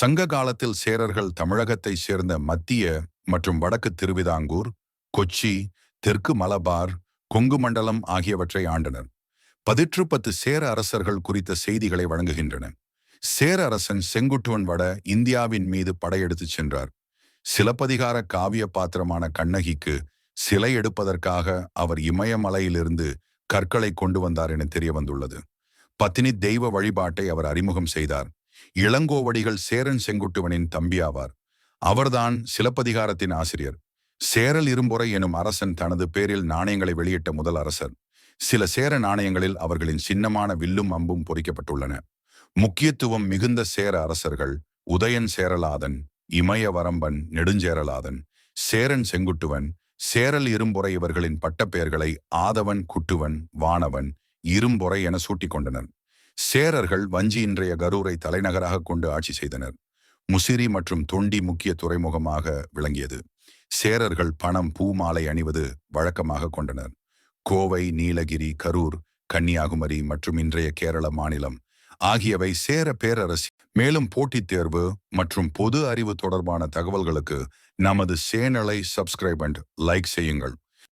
சங்க காலத்தில் சேரர்கள் தமிழகத்தைச் சேர்ந்த மத்திய மற்றும் வடக்கு திருவிதாங்கூர் கொச்சி தெற்கு மலபார் கொங்கு மண்டலம் ஆகியவற்றை ஆண்டனர். பதிற்று பத்து சேர அரசர்கள் குறித்த செய்திகளை வழங்குகின்றன. சேர அரசன் செங்குட்டுவன் வட இந்தியாவின் மீது படையெடுத்துச் சென்றார். சிலப்பதிகார காவிய பாத்திரமான கண்ணகிக்கு சிலை எடுப்பதற்காக அவர் இமயமலையிலிருந்து கற்களை கொண்டு வந்தார் என தெரிய வந்துள்ளது பத்தினி தெய்வ வழிபாட்டை அவர் அறிமுகம் செய்தார். இளங்கோவடிகள் சேரன் செங்குட்டுவனின் தம்பியாவார். அவர்தான் சிலப்பதிகாரத்தின் ஆசிரியர். சேரல் இரும்புரை எனும் அரசன் தனது பேரில் நாணயங்களை வெளியிட்ட முதல் அரசர். சில சேர நாணயங்களில் அவர்களின் சின்னமான வில்லும் அம்பும் பொறிக்கப்பட்டுள்ளன. முக்கியத்துவம் மிகுந்த சேர அரசர்கள் உதயன் சேரலாதன் இமயவரம்பன் நெடுஞ்சேரலாதன் சேரன் செங்குட்டுவன் சேரல் இரும்புரை இவர்களின் பட்டப்பெயர்களை ஆதவன் குட்டுவன் வானவன் இரும்புரை என சூட்டிக் கொண்டனர். சேரர்கள் வஞ்சி இன்றைய கரூரை தலைநகராக கொண்டு ஆட்சி செய்தனர். முசிறி மற்றும் தொண்டி முக்கிய துறைமுகமாக விளங்கியது. சேரர்கள் பணம் பூமாலை அணிவது வழக்கமாக கொண்டனர். கோவை நீலகிரி கரூர் கன்னியாகுமரி மற்றும் இன்றைய கேரள மாநிலம் ஆகியவை சேர பேரரசி. மேலும் போட்டித் தேர்வு மற்றும் பொது அறிவு தொடர்பான தகவல்களுக்கு நமது சேனலை சப்ஸ்கிரைப் அண்ட் லைக் செய்யுங்கள்.